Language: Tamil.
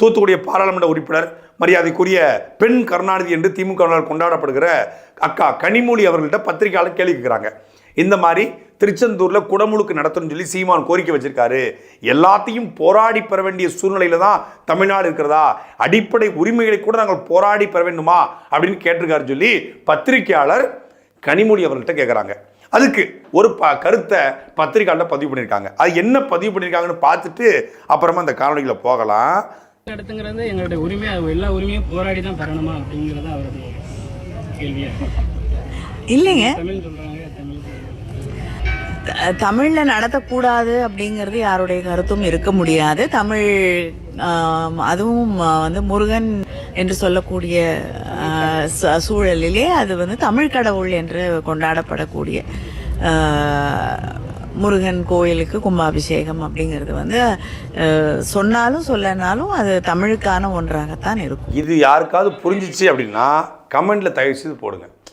தூத்துக்குடிய பாராளுமன்ற உறுப்பினர் மரியாதைக்குரிய பெண் கருணாநிதி என்று திமுகவினால் கொண்டாடப்படுகிற அக்கா கனிமொழி அவர்கள்ட்ட பத்திரிகையாளர் கேள்வி கேட்குறாங்க. இந்த மாதிரி திருச்செந்தூரில் குடமுழுக்கு நடத்தணும்னு சொல்லி சீமான் கோரிக்கை வச்சிருக்காரு. எல்லாத்தையும் போராடி பெற வேண்டிய சூழ்நிலையில தான் தமிழ்நாடு இருக்கிறதா? அடிப்படை உரிமைகளை கூட நாங்கள் போராடி பெற வேண்டுமா? அப்படின்னு கேட்டிருக்காரு சொல்லி பத்திரிகையாளர் கனிமொழி அவர்கள்ட்ட கேட்குறாங்க. அதுக்கு ஒரு ப கருத்தை பத்திரிகையாளர் பதிவு பண்ணியிருக்காங்க. அது என்ன பதிவு பண்ணியிருக்காங்கன்னு பார்த்துட்டு அப்புறமா அந்த காணொலிகளை போகலாம். நடத்துங்கிறது எங்களுடைய உரிமை. எல்லா உரிமையும் போராடி தான் பெறணுமா அப்படிங்கிறது அவரது கேள்வியா இல்லைங்க. தமிழ்ல நடத்தக்கூடாது அப்படிங்கிறது யாருடைய கருத்தும் இருக்க முடியாது. தமிழ் அதுவும் வந்து முருகன் என்று சொல்லக்கூடிய சூழலிலே அது வந்து தமிழ் கடவுள் என்று கொண்டாடப்படக்கூடிய முருகன் கோயிலுக்கு கும்பாபிஷேகம் அப்படிங்கிறது வந்து சொன்னாலும் சொல்லனாலும் அது தமிழுக்கான ஒன்றாகத்தான் இருக்கும். இது யாருக்காவது புரிஞ்சிச்சு அப்படின்னா கமெண்ட்ல தயவு செய்து போடுங்க.